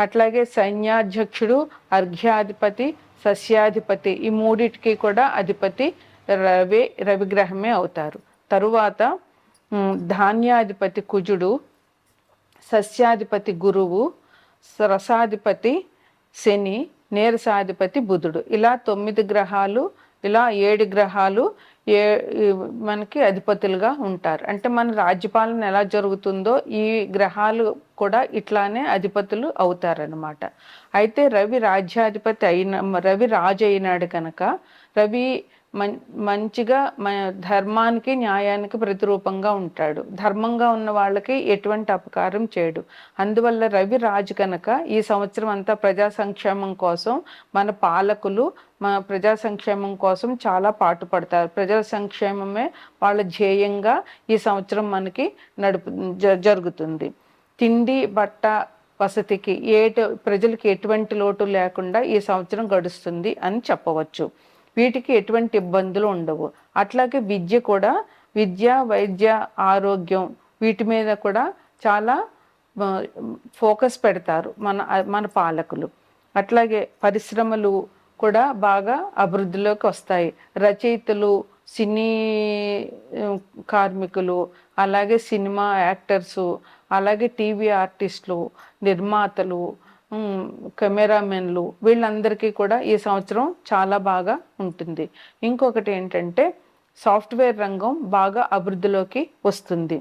అట్లాగే సైన్యాధ్యక్షుడు అర్ఘ్యాధిపతి సస్యాధిపతి ఈ మూడిటికి కూడా అధిపతి రవి రవిగ్రహమే అవుతారు. తరువాత ధాన్యాధిపతి కుజుడు సస్యాధిపతి గురువు రసాధిపతి శని నీరసాధిపతి బుధుడు. ఇలా తొమ్మిది గ్రహాలు ఇలా ఏడు గ్రహాలు ఏ మనకి అధిపతులుగా ఉంటారు. అంటే మన రాజ్యపాలన ఎలా జరుగుతుందో ఈ గ్రహాలు కూడా ఇట్లానే అధిపతులు అవుతారనమాట అయితే రవి రాజ్యాధిపతి అయిన రవి రాజు అయినాడు కనుక రవి మంచిగా మన ధర్మానికి న్యాయానికి ప్రతిరూపంగా ఉంటాడు. ధర్మంగా ఉన్న వాళ్ళకి ఎటువంటి అపకారం చేయడు అందువల్ల రవి రాజు కనుక ఈ సంవత్సరం అంతా ప్రజా సంక్షేమం కోసం మన పాలకులు మన ప్రజా సంక్షేమం కోసం చాలా పాటుపడతారు ప్రజల సంక్షేమమే వాళ్ళ ధ్యేయంగా ఈ సంవత్సరం మనకి నడుపు జ- జరుగుతుంది. తిండి బట్ట వసతికి ఏట ప్రజలకి ఎటువంటి లోటు లేకుండా ఈ సంవత్సరం గడుస్తుంది అని చెప్పవచ్చు. వీటికి ఎటువంటి ఇబ్బందులు ఉండవు. అట్లాగే విద్య కూడా విద్య వైద్య ఆరోగ్యం వీటి మీద కూడా చాలా ఫోకస్ పెడతారు మన మన పాలకులు. అట్లాగే పరిశ్రమలు కూడా బాగా అభివృద్ధిలోకి వస్తాయి. రచయితలు సినీ కార్మికులు అలాగే సినిమా యాక్టర్సు అలాగే టీవీ ఆర్టిస్టులు నిర్మాతలు కెమెరామెన్లు వీళ్ళందరికీ కూడా ఈ సంవత్సరం చాలా బాగా ఉంటుంది. ఇంకొకటి ఏంటంటే సాఫ్ట్వేర్ రంగం బాగా అభివృద్ధిలోకి వస్తుంది.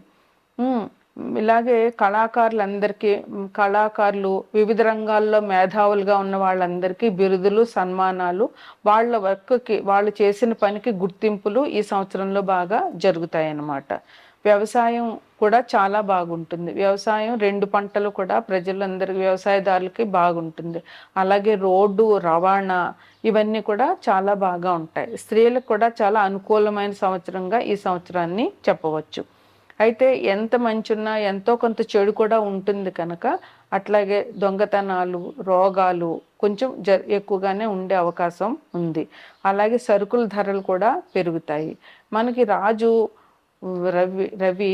ఇలాగే కళాకారులందరికీ కళాకారులు వివిధ రంగాల్లో మేధావులుగా ఉన్న వాళ్ళందరికీ బిరుదులు సన్మానాలు వాళ్ళ వర్క్కి వాళ్ళు చేసిన పనికి గుర్తింపులు ఈ సంవత్సరంలో బాగా జరుగుతాయి అన్నమాట వ్యవసాయం కూడా చాలా బాగుంటుంది. వ్యవసాయం రెండు పంటలు కూడా ప్రజలందరికీ వ్యవసాయదారులకి బాగుంటుంది. అలాగే రోడ్డు రవాణా ఇవన్నీ కూడా చాలా బాగా ఉంటాయి. స్త్రీలకు కూడా చాలా అనుకూలమైన సంవత్సరంగా ఈ సంవత్సరాన్ని చెప్పవచ్చు. అయితే ఎంత మంచున్నా ఎంతో కొంత చెడు కూడా ఉంటుంది కనుక అట్లాగే దొంగతనాలు రోగాలు కొంచెం జ ఎక్కువగానే ఉండే అవకాశం ఉంది. అలాగే సరుకుల ధరలు కూడా పెరుగుతాయి. మనకి రాజు రవి రవి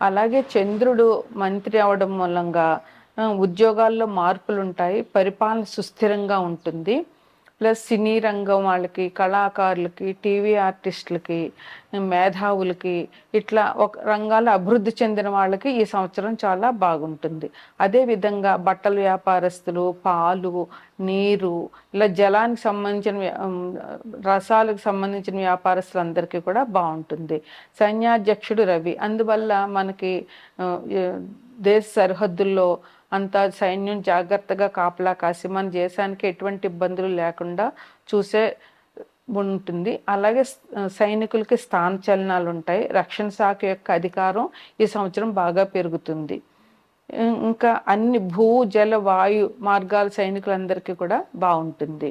అలాగే చంద్రుడు మంత్రి అవడం మూలంగా ఉద్యోగాల్లో మార్పులు ఉంటాయి పరిపాలన సుస్థిరంగా ఉంటుంది. ప్లస్ సినీ రంగం వాళ్ళకి కళాకారులకి టీవీ ఆర్టిస్టులకి మేధావులకి ఇట్లా ఒక రంగాల అభివృద్ధి చెందిన వాళ్ళకి ఈ సంవత్సరం చాలా బాగుంటుంది. అదేవిధంగా బట్టల వ్యాపారస్తులు పాలు నీరు ఇలా జలానికి సంబంధించిన రసాలకు సంబంధించిన వ్యాపారస్తులందరికీ కూడా బాగుంటుంది. సైన్యాధ్యక్షుడు రవి అందువల్ల మనకి దేశ సరిహద్దుల్లో అంతా సైన్యం జాగ్రత్తగా కాపలా కాసి మన దేశానికి ఎటువంటి ఇబ్బందులు లేకుండా చూసే ఉంటుంది. అలాగే సైనికులకి స్థాన చలనాలు ఉంటాయి రక్షణ శాఖ యొక్క అధికారం ఈ సంవత్సరం బాగా పెరుగుతుంది. ఇంకా అన్ని భూ జల వాయు మార్గాల సైనికులందరికీ కూడా బాగుంటుంది.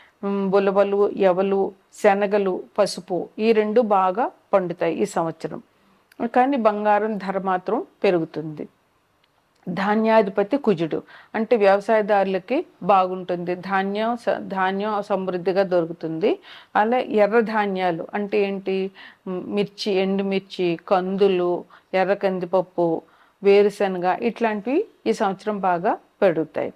బులబలు ఎవలు శనగలు పసుపు ఈ రెండు బాగా పండుతాయి ఈ సంవత్సరం. కానీ బంగారం ధర మాత్రం పెరుగుతుంది. ధాన్యాధిపతి కుజుడు అంటే వ్యవసాయదారులకి బాగుంటుంది. ధాన్యం ధాన్యం సమృద్ధిగా దొరుకుతుంది. అలా ఎర్ర ధాన్యాలు అంటే ఏంటి? మిర్చి ఎండుమిర్చి కందులు ఎర్ర కందిపప్పు వేరుశనగ ఇట్లాంటివి ఈ సంవత్సరం బాగా పెరుగుతాయి.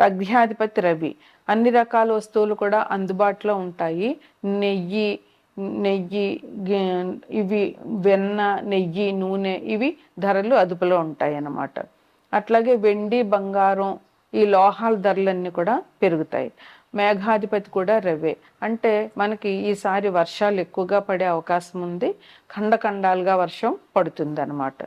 అగ్నియాధిపతి రవి. అన్ని రకాల వస్తువులు కూడా అందుబాటులో ఉంటాయి. నెయ్యి నెయ్యి ఇవి వెన్న నెయ్యి నూనె ఇవి ధరలు అదుపులో ఉంటాయి అన్నమాట అట్లాగే వెండి బంగారం ఈ లోహాల ధరలన్నీ కూడా పెరుగుతాయి. మేఘాధిపతి కూడా రవే. అంటే మనకి ఈసారి వర్షాలు ఎక్కువగా పడే అవకాశం ఉంది. ఖండఖండాలుగా వర్షం పడుతుంది అన్నమాట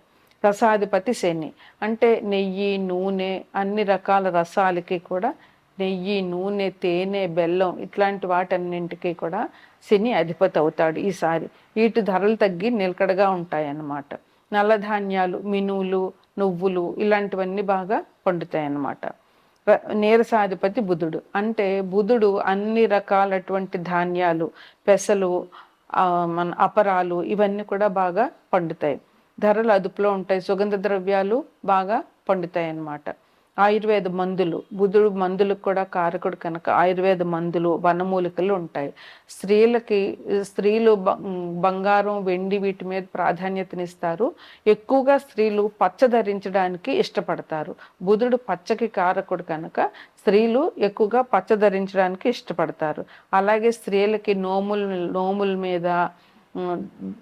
రసాధిపతి శని. అంటే నెయ్యి నూనె అన్ని రకాల రసాలకి కూడా నెయ్యి నూనె తేనె బెల్లం ఇట్లాంటి వాటన్నింటికి కూడా శని అధిపతి అవుతాడు ఈసారి. వీటి ధరలు తగ్గి నిలకడగా ఉంటాయన్నమాట. నల్లధాన్యాలు మినువులు నువ్వులు ఇలాంటివన్నీ బాగా పండుతాయి అన్నమాట నీరసాధిపతి బుధుడు. అంటే బుధుడు అన్ని రకాలటువంటి ధాన్యాలు పెసలు మన అపరాలు ఇవన్నీ కూడా బాగా పండుతాయి. ధరలు అదుపులో ఉంటాయి. సుగంధ ద్రవ్యాలు బాగా పండుతాయి అన్నమాట ఆయుర్వేద మందులు బుధుడు మందులకు కూడా కారకుడు కనుక ఆయుర్వేద మందులు వనమూలికలు ఉంటాయి. స్త్రీలకి స్త్రీలు బంగారం వెండి వీటి మీద ప్రాధాన్యతనిస్తారు. ఎక్కువగా స్త్రీలు పచ్చ ధరించడానికి ఇష్టపడతారు. బుధుడు పచ్చకి కారకుడు కనుక స్త్రీలు ఎక్కువగా పచ్చ ధరించడానికి ఇష్టపడతారు. అలాగే స్త్రీలకి నోముల నోముల మీద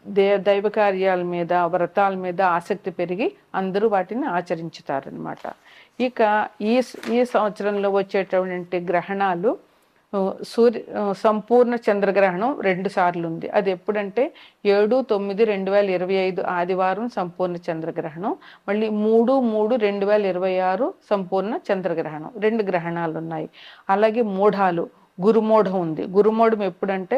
దే దైవ కార్యాల మీద వ్రతాల మీద ఆసక్తి పెరిగి అందరూ వాటిని ఆచరించుతారనమాట ఇక ఈ ఈ సంవత్సరంలో వచ్చేటటువంటి గ్రహణాలు సూర్య సంపూర్ణ చంద్రగ్రహణం రెండు సార్లు ఉంది. అది ఎప్పుడంటే ఏడు తొమ్మిది రెండు వేల ఇరవై ఐదు ఆదివారం సంపూర్ణ చంద్రగ్రహణం మళ్ళీ మూడు మూడు రెండు వేల ఇరవై ఆరు సంపూర్ణ చంద్రగ్రహణం. రెండు గ్రహణాలు ఉన్నాయి. అలాగే మూఢాలు గురుమూఢం ఉంది. గురుమూఢం ఎప్పుడంటే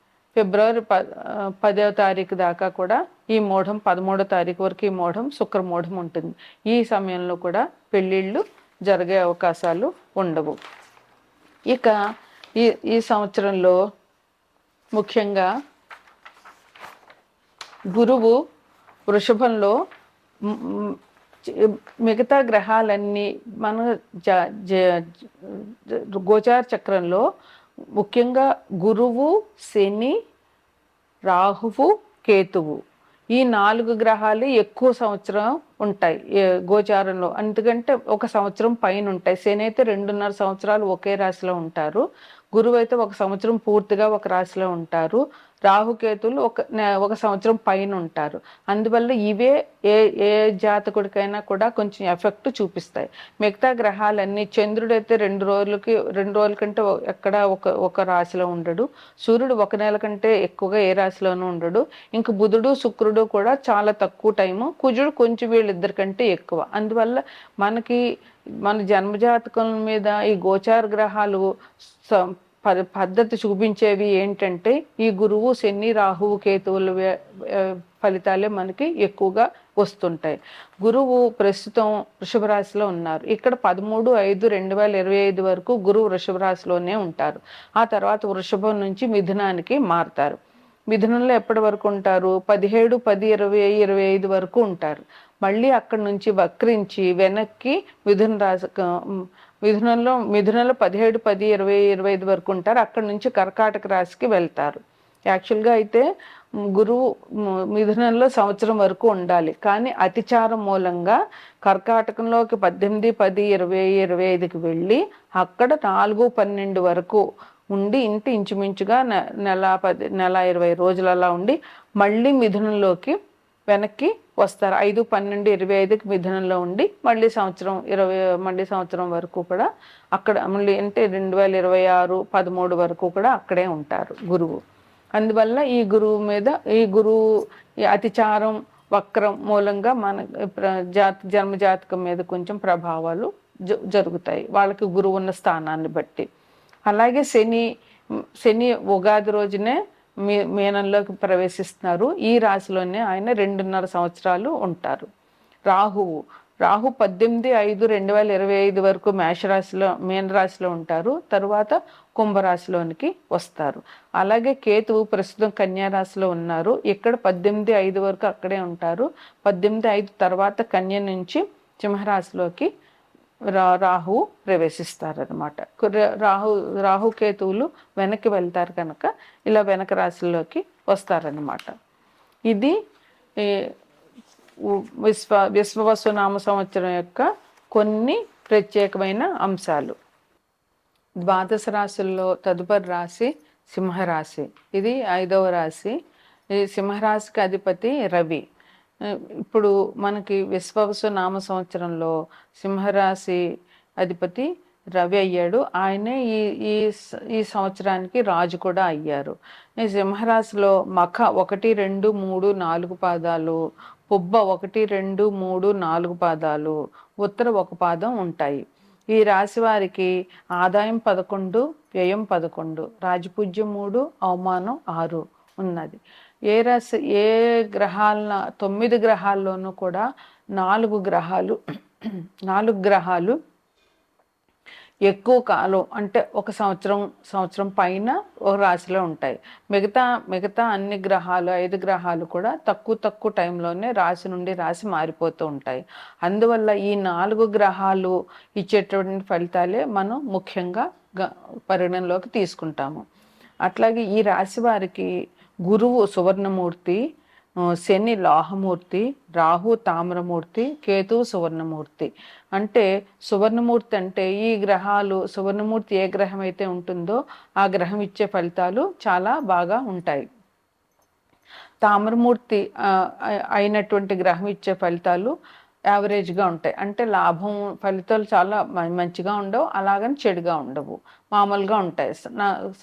ఫిబ్రవరి ప పదవ తారీఖు దాకా కూడా ఈ మూఢం పదమూడో తారీఖు వరకు ఈ మూఢం శుక్రమూఢం ఉంటుంది. ఈ సమయంలో కూడా పెళ్ళిళ్ళు జరిగే అవకాశాలు ఉండవు. ఇక ఈ ఈ సంవత్సరంలో ముఖ్యంగా గురువు వృషభంలో మిగతా గ్రహాలన్నీ మన గోచార చక్రంలో ముఖ్యంగా గురువు శని రాహువు కేతువు. ఈ నాలుగు గ్రహాలు ఎక్కువ సంవత్సరం ఉంటాయి గోచారంలో. ఎందుకంటే ఒక సంవత్సరం పైన ఉంటాయి. శని అయితే రెండున్నర సంవత్సరాలు ఒకే రాశిలో ఉంటారు. గురువు అయితే ఒక సంవత్సరం పూర్తిగా ఒక రాశిలో ఉంటారు. రాహుకేతులు ఒక ఒక సంవత్సరం పైన ఉంటారు. అందువల్ల ఇవే ఏ ఏ జాతకుడికైనా కూడా కొంచెం ఎఫెక్ట్ చూపిస్తాయి. మిగతా గ్రహాలన్నీ చంద్రుడు అయితే రెండు రోజులకి రెండు రోజుల కంటే ఎక్కడ ఒక ఒక రాశిలో ఉండడు. సూర్యుడు ఒక నెల కంటే ఎక్కువగా ఏ రాశిలోనూ ఉండడు. ఇంక బుధుడు శుక్రుడు కూడా చాలా తక్కువ టైము. కుజుడు కొంచెం వీళ్ళిద్దరి కంటే ఎక్కువ. అందువల్ల మనకి మన జన్మజాతకం మీద ఈ గోచార గ్రహాలు పద్ధతి చూపించేవి ఏంటంటే ఈ గురువు శని రాహువు కేతువుల ఫలితాలే మనకి ఎక్కువగా వస్తుంటాయి. గురువు ప్రస్తుతం వృషభ రాశిలో ఉన్నారు. ఇక్కడ పదమూడు ఐదు రెండు వేల ఇరవై ఐదు వరకు గురువు వృషభ రాశిలోనే ఉంటారు. ఆ తర్వాత వృషభం నుంచి మిథునానికి మారుతారు. మిథునంలో ఎప్పటి వరకు ఉంటారు? పదిహేడు పది ఇరవై ఇరవై ఐదు వరకు ఉంటారు. మళ్ళీ అక్కడి నుంచి వక్రించి వెనక్కి మిథున రాశి మిథునంలో మిథునంలో పదిహేడు పది ఇరవై ఇరవై ఐదు వరకు ఉంటారు. అక్కడ నుంచి కర్కాటక రాశికి వెళ్తారు. యాక్చువల్గా అయితే గురువు మిథునంలో సంవత్సరం వరకు ఉండాలి. కానీ అతిచారం మూలంగా కర్కాటకంలోకి పద్దెనిమిది పది ఇరవై ఇరవై ఐదుకి వెళ్ళి అక్కడ నాలుగు పన్నెండు వరకు ఉండి ఇంటి ఇంచుమించుగా నెల పది నెల ఇరవై రోజులు అలా ఉండి మళ్ళీ మిథునంలోకి వెనక్కి వస్తారు. ఐదు పన్నెండు ఇరవై ఐదుకి మిథునంలో ఉండి మళ్ళీ సంవత్సరం ఇరవై మళ్ళీ సంవత్సరం వరకు కూడా అక్కడ మళ్ళీ అంటే రెండు వేల ఇరవై ఆరు పదమూడు వరకు కూడా అక్కడే ఉంటారు గురువు. అందువల్ల ఈ గురువు మీద ఈ గురువు అతిచారం వక్రం మూలంగా మన జాత జన్మజాతకం మీద కొంచెం ప్రభావాలు జరుగుతాయి. వాళ్ళకి గురువు ఉన్న స్థానాన్ని బట్టి. అలాగే శని శని ఉగాది రోజునే మీ మీనంలోకి ప్రవేశిస్తున్నారు. ఈ రాశిలోనే ఆయన రెండున్నర సంవత్సరాలు ఉంటారు. రాహువు. రాహు పద్దెనిమిది ఐదు రెండు వేల ఇరవై ఐదు వరకు మేషరాశిలో మీనరాశిలో ఉంటారు. తరువాత కుంభరాశిలోనికి వస్తారు. అలాగే కేతువు ప్రస్తుతం కన్యారాశిలో ఉన్నారు. ఇక్కడ పద్దెనిమిది ఐదు వరకు అక్కడే ఉంటారు. పద్దెనిమిది ఐదు తర్వాత కన్య నుంచి సింహరాశిలోకి రా రాహు ప్రవేశిస్తారనమాట రాహు రాహుకేతువులు వెనక్కి వెళ్తారు కనుక ఇలా వెనక రాశుల్లోకి వస్తారనమాట ఇది విశ్వ విశ్వవసు నామ సంవత్సరం యొక్క కొన్ని ప్రత్యేకమైన అంశాలు. ద్వాదశ రాశుల్లో తదుపరి రాశి సింహరాశి. ఇది ఐదవ రాశి. ఈ సింహరాశికి అధిపతి రవి. ఇప్పుడు మనకి విశ్వవసు నామ సంవత్సరంలో సింహరాశి అధిపతి రవి అయ్యాడు. ఆయనే ఈ ఈ ఈ సంవత్సరానికి రాజు కూడా అయ్యారు. ఈ సింహరాశిలో మఖ ఒకటి రెండు మూడు నాలుగు పాదాలు పుబ్బ ఒకటి రెండు మూడు నాలుగు పాదాలు ఉత్తర ఒక పాదం ఉంటాయి. ఈ రాశి వారికి ఆదాయం పదకొండు వ్యయం పదకొండు రాజపూజ్యం మూడు అవమానం ఆరు ఉన్నది. ఏ రాశి ఏ గ్రహాల తొమ్మిది గ్రహాల్లోనూ కూడా నాలుగు గ్రహాలు నాలుగు గ్రహాలు ఎక్కువ కాలం అంటే ఒక సంవత్సరం సంవత్సరం పైన ఒక రాశిలో ఉంటాయి. మిగతా మిగతా అన్ని గ్రహాలు ఐదు గ్రహాలు కూడా తక్కువ తక్కువ టైంలోనే రాశి నుండి రాశి మారిపోతూ ఉంటాయి. అందువల్ల ఈ నాలుగు గ్రహాలు ఇచ్చేటువంటి ఫలితాలే మనం ముఖ్యంగా పరిగణనలోకి తీసుకుంటాము. అట్లాగే ఈ రాశి వారికి గురువు సువర్ణమూర్తి శని లాహమూర్తి రాహు తామ్రమూర్తి కేతు సువర్ణమూర్తి. అంటే సువర్ణమూర్తి అంటే ఈ గ్రహాలు సువర్ణమూర్తి ఏ గ్రహం అయితే ఉంటుందో ఆ గ్రహం ఇచ్చే ఫలితాలు చాలా బాగా ఉంటాయి. తామ్రమూర్తి అయినటువంటి గ్రహం ఇచ్చే ఫలితాలు యావరేజ్గా ఉంటాయి. అంటే లాభం ఫలితాలు చాలా మంచిగా ఉండవు అలాగని చెడుగా ఉండవు. మామూలుగా ఉంటాయి.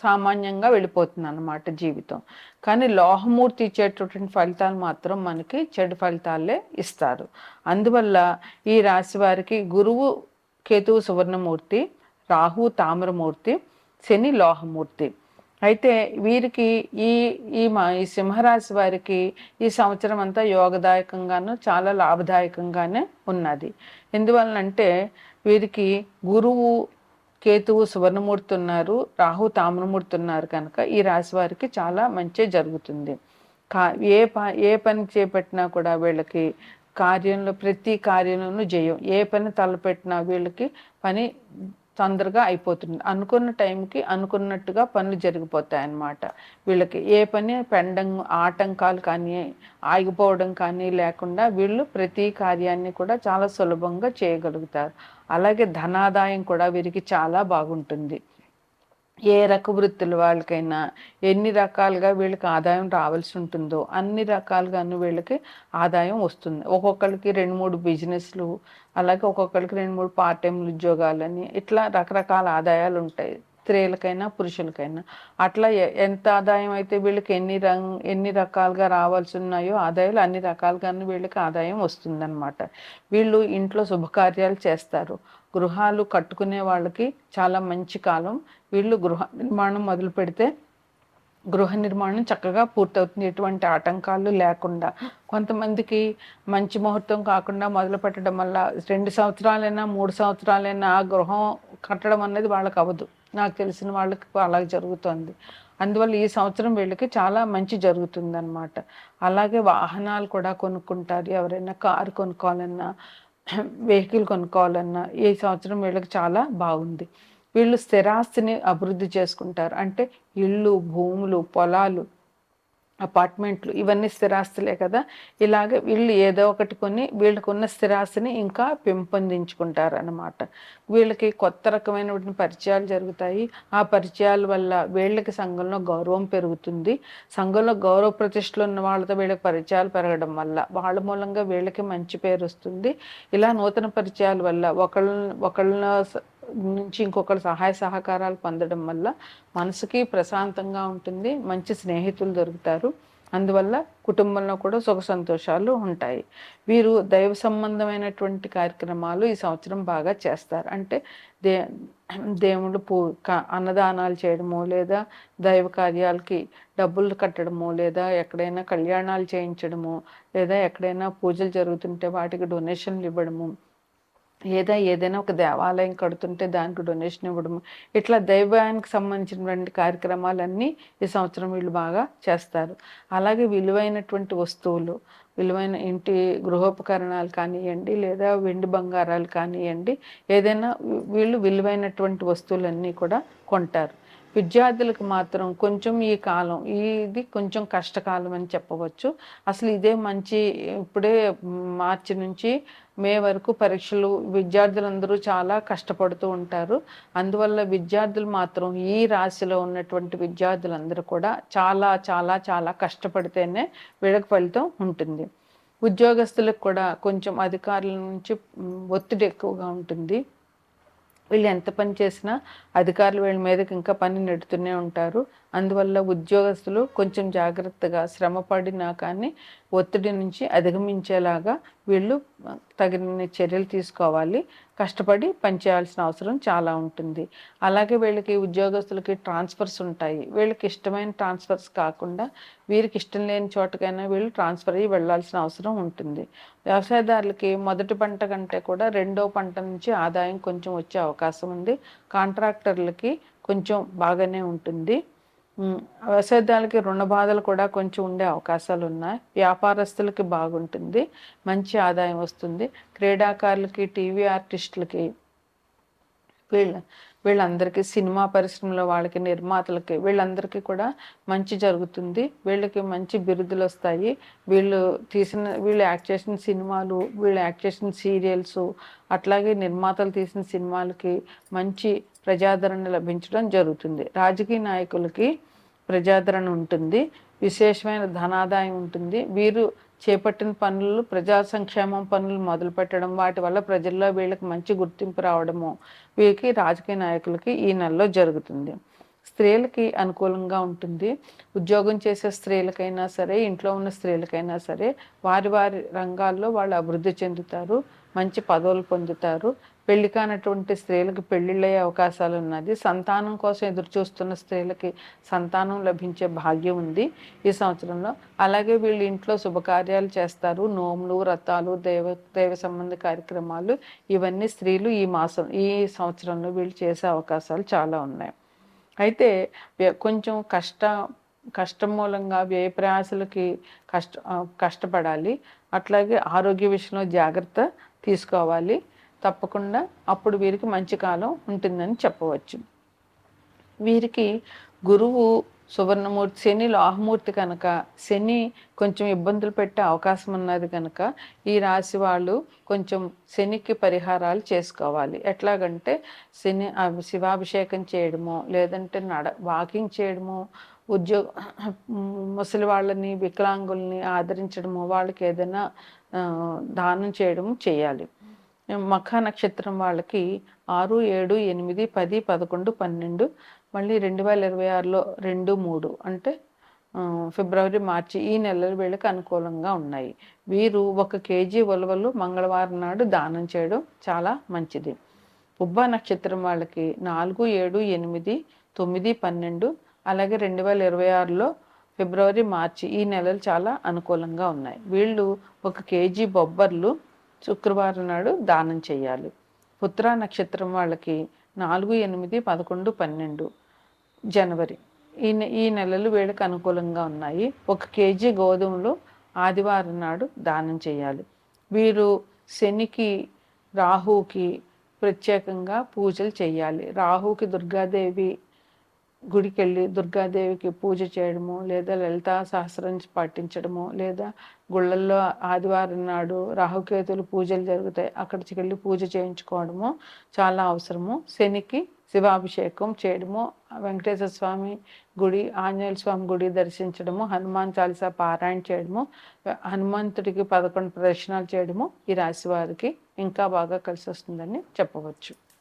సామాన్యంగా వెళ్ళిపోతుంది అన్నమాట జీవితం. కానీ లోహమూర్తి ఇచ్చేటటువంటి ఫలితాలు మాత్రం మనకి చెడు ఫలితాలే ఇస్తారు. అందువల్ల ఈ రాశి వారికి గురువు కేతువు సువర్ణమూర్తి రాహు తామ్రమూర్తి శని లోహమూర్తి. అయితే వీరికి ఈ ఈ మా ఈ సింహరాశి వారికి ఈ సంవత్సరం అంతా యోగదాయకంగాను చాలా లాభదాయకంగానే ఉన్నది. ఎందువలనంటే వీరికి గురువు కేతువు సువర్ణమూర్తి ఉన్నారు రాహు తామ్రమూర్తి ఉన్నారు కనుక ఈ రాశి వారికి చాలా మంచి జరుగుతుంది. కా ఏ ప ఏ పని చేపట్టినా కూడా వీళ్ళకి కార్యంలో ప్రతి కార్యంలోనూ జయం. ఏ పని తలపెట్టినా వీళ్ళకి పని తొందరగా అయిపోతుంది. అనుకున్న టైంకి అనుకున్నట్టుగా పనులు జరిగిపోతాయి అన్నమాట వీళ్ళకి ఏ పని పెండం ఆటంకాలు కానీ ఆగిపోవడం కానీ లేకుండా వీళ్ళు ప్రతి కార్యాన్ని కూడా చాలా సులభంగా చేయగలుగుతారు. అలాగే ధనాదాయం కూడా వీరికి చాలా బాగుంటుంది. ఏ రక వృత్తుల వాళ్ళకైనా ఎన్ని రకాలుగా వీళ్ళకి ఆదాయం రావాల్సి ఉంటుందో అన్ని రకాలుగాను వీళ్ళకి ఆదాయం వస్తుంది. ఒక్కొక్కరికి రెండు మూడు బిజినెస్లు అలాగే ఒక్కొక్కరికి రెండు మూడు పార్ట్ టైం ఉద్యోగాలని ఇట్లా రకరకాల ఆదాయాలు ఉంటాయి. స్త్రీలకైనా పురుషులకైనా. అట్లా ఎంత ఆదాయం అయితే వీళ్ళకి ఎన్ని రంగ్ ఎన్ని రకాలుగా రావాల్సి ఉన్నాయో ఆదాయాలు అన్ని రకాలుగాను వీళ్ళకి ఆదాయం వస్తుందన్నమాట. వీళ్ళు ఇంట్లో శుభకార్యాలు చేస్తారు. గృహాలు కట్టుకునే వాళ్ళకి చాలా మంచి కాలం వీళ్ళు గృహ నిర్మాణం మొదలు పెడితే గృహ నిర్మాణం చక్కగా పూర్తవుతుంది. ఎటువంటి ఆటంకాలు లేకుండా. కొంతమందికి మంచి ముహూర్తం కాకుండా మొదలు పెట్టడం వల్ల రెండు సంవత్సరాలైనా మూడు సంవత్సరాలైనా ఆ గృహం కట్టడం అనేది వాళ్ళకి అవ్వదు. నాకు తెలిసిన వాళ్ళకి అలా జరుగుతుంది. అందువల్ల ఈ సంవత్సరం వీళ్ళకి చాలా మంచి జరుగుతుంది అనమాట అలాగే వాహనాలు కూడా కొనుక్కుంటారు. ఎవరైనా కారు కొనుక్కోవాలన్నా వెహికల్ కొనుక్కోవాలన్నా ఈ సంవత్సరం వీళ్ళకి చాలా బాగుంది. వీళ్ళు స్థిరాస్తిని అభివృద్ధి చేసుకుంటారు. అంటే ఇళ్ళు భూములు పొలాలు అపార్ట్మెంట్లు ఇవన్నీ స్థిరాస్తులే కదా. ఇలాగ వీళ్ళు ఏదో ఒకటి కొని వీళ్ళకు ఉన్న స్థిరాస్తిని ఇంకా పెంపొందించుకుంటారు అనమాట వీళ్ళకి కొత్త రకమైన పరిచయాలు జరుగుతాయి. ఆ పరిచయాల వల్ల వీళ్ళకి సంఘంలో గౌరవం పెరుగుతుంది. సంఘంలో గౌరవ ప్రతిష్టలు ఉన్న వాళ్ళతో వీళ్ళకి పరిచయాలు పెరగడం వల్ల వాళ్ళ మూలంగా వీళ్ళకి మంచి పేరు వస్తుంది. ఇలా నూతన పరిచయాల వల్ల ఒకళ్ళ ఒకళ్ళ నుంచి ఇంకొకరు సహాయ సహకారాలు పొందడం వల్ల మనసుకి ప్రశాంతంగా ఉంటుంది మంచి స్నేహితులు దొరుకుతారు. అందువల్ల కుటుంబంలో కూడా సుఖ సంతోషాలు ఉంటాయి. వీరు దైవ సంబంధమైనటువంటి కార్యక్రమాలు ఈ సంవత్సరం బాగా చేస్తారు. అంటే దే దేవుడు పూ అన్నదానాలు చేయడము లేదా దైవ కార్యాలకి డబ్బులు కట్టడము లేదా ఎక్కడైనా కళ్యాణాలు చేయించడము లేదా ఎక్కడైనా పూజలు జరుగుతుంటే వాటికి డొనేషన్లు ఇవ్వడము ఏదో ఏదైనా ఒక దేవాలయం కడుతుంటే దానికి డొనేషన్ ఇవ్వడం. ఇట్లా దైవానికి సంబంధించినటువంటి కార్యక్రమాలన్నీ ఈ సంవత్సరం వీళ్ళు బాగా చేస్తారు. అలాగే విలువైనటువంటి వస్తువులు విలువైన ఇంటి గృహోపకరణాలు కానివ్వండి లేదా వెండి బంగారాలు కానివ్వండి ఏదైనా వీళ్ళు విలువైనటువంటి వస్తువులన్నీ కూడా కొంటారు. విద్యార్థులకు మాత్రం కొంచెం ఈ కాలం ఇది కొంచెం కష్టకాలం అని చెప్పవచ్చు. అసలు ఇదే మంచి ఇప్పుడే మార్చి నుంచి మే వరకు పరీక్షలు విద్యార్థులందరూ చాలా కష్టపడుతూ ఉంటారు. అందువల్ల విద్యార్థులు మాత్రం ఈ రాశిలో ఉన్నటువంటి విద్యార్థులందరూ కూడా చాలా చాలా చాలా కష్టపడితేనే వీళ్ళకి ఫలితం ఉంటుంది. ఉద్యోగస్తులకు కూడా కొంచెం అధికారుల నుంచి ఒత్తిడి ఎక్కువగా ఉంటుంది. వీళ్ళు ఎంత పని చేసినా అధికారులు వీళ్ళ మీదకి ఇంకా పని నెడుతూనే ఉంటారు. అందువల్ల ఉద్యోగస్తులు కొంచెం జాగ్రత్తగా శ్రమ పడినా కానీ ఒత్తిడి నుంచి అధిగమించేలాగా వీళ్ళు తగిన చర్యలు తీసుకోవాలి. కష్టపడి పనిచేయాల్సిన అవసరం చాలా ఉంటుంది. అలాగే వీళ్ళకి ఉద్యోగస్తులకి ట్రాన్స్ఫర్స్ ఉంటాయి. వీళ్ళకి ఇష్టమైన ట్రాన్స్ఫర్స్ కాకుండా వీరికి ఇష్టం లేని చోటకైనా వీళ్ళు ట్రాన్స్ఫర్ అయ్యి వెళ్ళాల్సిన అవసరం ఉంటుంది. వ్యవసాయదారులకి మొదటి పంట కంటే కూడా రెండో పంట నుంచి ఆదాయం కొంచెం వచ్చే అవకాశం ఉంది. కాంట్రాక్టర్లకి కొంచెం బాగానే ఉంటుంది. వ్యవసాయదారులకి రుణ బాధలు కూడా కొంచెం ఉండే అవకాశాలు ఉన్నాయి. వ్యాపారస్తులకి బాగుంటుంది. మంచి ఆదాయం వస్తుంది. క్రీడాకారులకి టీవీ ఆర్టిస్టులకి వీళ్ళ వీళ్ళందరికీ సినిమా పరిశ్రమలో వాళ్ళకి నిర్మాతలకి వీళ్ళందరికీ కూడా మంచి జరుగుతుంది. వీళ్ళకి మంచి బిరుదులు వస్తాయి. వీళ్ళు తీసిన వీళ్ళు యాక్ట్ చేసిన సినిమాలు వీళ్ళు యాక్ట్ చేసిన సీరియల్స్ అట్లాగే నిర్మాతలు తీసిన సినిమాలకి మంచి ప్రజాదరణ లభించడం జరుగుతుంది. రాజకీయ నాయకులకి ప్రజాదరణ ఉంటుంది. విశేషమైన ధనాదాయం ఉంటుంది. వీరు చేపట్టిన పనులు ప్రజా సంక్షేమం పనులు మొదలు పెట్టడం వాటి వల్ల ప్రజల్లో వీళ్ళకి మంచి గుర్తింపు రావడము వీరికి రాజకీయ నాయకులకి ఈ నెలలో జరుగుతుంది. స్త్రీలకి అనుకూలంగా ఉంటుంది. ఉద్యోగం చేసే స్త్రీలకైనా సరే ఇంట్లో ఉన్న స్త్రీలకైనా సరే వారి వారి రంగాల్లో వాళ్ళు అభివృద్ధి చెందుతారు మంచి పదవులు పొందుతారు. పెళ్ళి కానటువంటి స్త్రీలకు పెళ్ళిళ్ళయ్యే అవకాశాలు ఉన్నది. సంతానం కోసం ఎదురు చూస్తున్న స్త్రీలకి సంతానం లభించే భాగ్యం ఉంది ఈ సంవత్సరంలో. అలాగే వీళ్ళు ఇంట్లో శుభకార్యాలు చేస్తారు. నోములు వ్రతాలు దైవ దైవ సంబంధ కార్యక్రమాలు ఇవన్నీ స్త్రీలు ఈ మాసం ఈ సంవత్సరంలో వీళ్ళు చేసే అవకాశాలు చాలా ఉన్నాయి. అయితే కొంచెం కష్ట కష్టం మూలంగా వ్యయ ప్రయాసలకి కష్ట కష్టపడాలి. అట్లాగే ఆరోగ్య విషయంలో జాగ్రత్త తీసుకోవాలి. తప్పకుండా అప్పుడు వీరికి మంచి కాలం ఉంటుందని చెప్పవచ్చు. వీరికి గురువు సువర్ణమూర్తి శని లోహమూర్తి కనుక శని కొంచెం ఇబ్బందులు పెట్టే అవకాశం ఉన్నది కనుక ఈ రాశి వాళ్ళు కొంచెం శనికి పరిహారాలు చేసుకోవాలి. ఎట్లాగంటే శని శివాభిషేకం చేయడము లేదంటే నడ వాకింగ్ చేయడము ఉద్యోగ ముసలి వాళ్ళని వికలాంగుల్ని ఆదరించడము వాళ్ళకి ఏదైనా దానం చేయడము చేయాలి. మఖ నక్షత్రం వాళ్ళకి ఆరు ఏడు ఎనిమిది పది పదకొండు పన్నెండు మళ్ళీ రెండు వేల ఇరవై ఆరులో రెండు మూడు అంటే ఫిబ్రవరి మార్చి ఈ నెలల వీళ్ళకి అనుకూలంగా ఉన్నాయి. వీరు ఒక కేజీ ఉలవలు మంగళవారం నాడు దానం చేయడం చాలా మంచిది. ఉబ్బ నక్షత్రం వాళ్ళకి నాలుగు ఏడు ఎనిమిది తొమ్మిది పన్నెండు అలాగే రెండు వేల ఇరవై ఆరులో ఫిబ్రవరి మార్చి ఈ నెలలు చాలా అనుకూలంగా ఉన్నాయి. వీళ్ళు ఒక కేజీ బొబ్బర్లు శుక్రవారం నాడు దానం చేయాలి. పుత్ర నక్షత్రం వాళ్ళకి నాలుగు ఎనిమిది పదకొండు పన్నెండు జనవరి. ఈ ఈ నెలలు వీళ్ళకి అనుకూలంగా ఉన్నాయి. ఒక కేజీ గోధుమలు ఆదివారం నాడు దానం చేయాలి. వీరు శనికి రాహుకి ప్రత్యేకంగా పూజలు చేయాలి. రాహుకి దుర్గాదేవి గుడికి వెళ్ళి దుర్గాదేవికి పూజ చేయడము లేదా లలితా సహస్రం పాటించడము లేదా గుళ్ళల్లో ఆదివారం నాడు రాహుకేతులు పూజలు జరుగుతాయి అక్కడికి వెళ్ళి పూజ చేయించుకోవడము చాలా అవసరము. శనికి శివాభిషేకం చేయడము వెంకటేశ్వర స్వామి గుడి ఆంజనేయ స్వామి గుడి దర్శించడము హనుమాన్ చాలీసా పారాయణ చేయడము హనుమంతుడికి పదకొండు ప్రదర్శనలు చేయడము ఈ రాశి వారికి ఇంకా బాగా కలిసి వస్తుందని చెప్పవచ్చు.